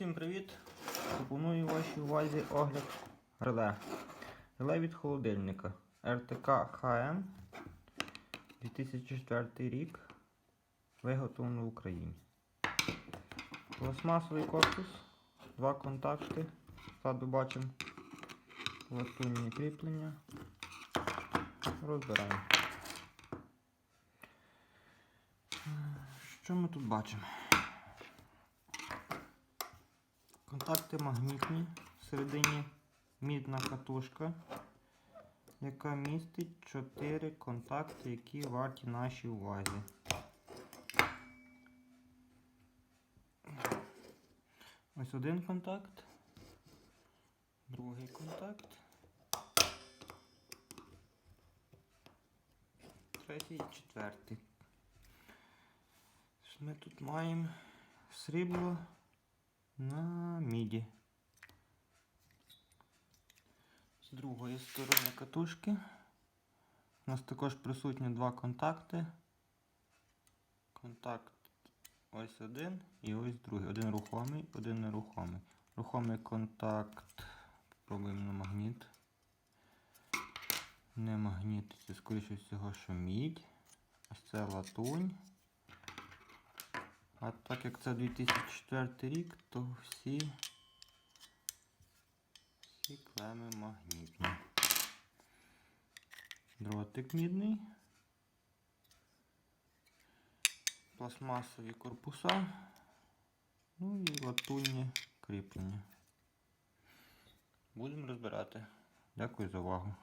Всім привіт! Пропоную вашій увазі огляд реле. Реле від холодильника РТК ХМ 2004 рік. Виготовлено в Україні. Пластмасовий корпус, два контакти. Ззаду бачимо латунні кріплення. Розбираємо. Що ми тут бачимо? Контакти магнітні, всередині мідна катушка, яка містить 4 контакти, які варті нашій увазі. Ось один контакт, другий контакт, третій і четвертий. Ми тут маємо срібло міді. З другої сторони катушки. У нас також присутні два контакти. Контакт ось один і ось другий. Один рухомий, один нерухомий. Рухомий контакт. Попробуємо на магніт. Не магніт, це скоріше всього, що мідь. Ось це латунь. А так як це 2004 рік, то всі, всі магнітні. Дротик мідний. Пластмасові корпуса. Ну і латунні кріплення. Будемо розбирати. Дякую за увагу.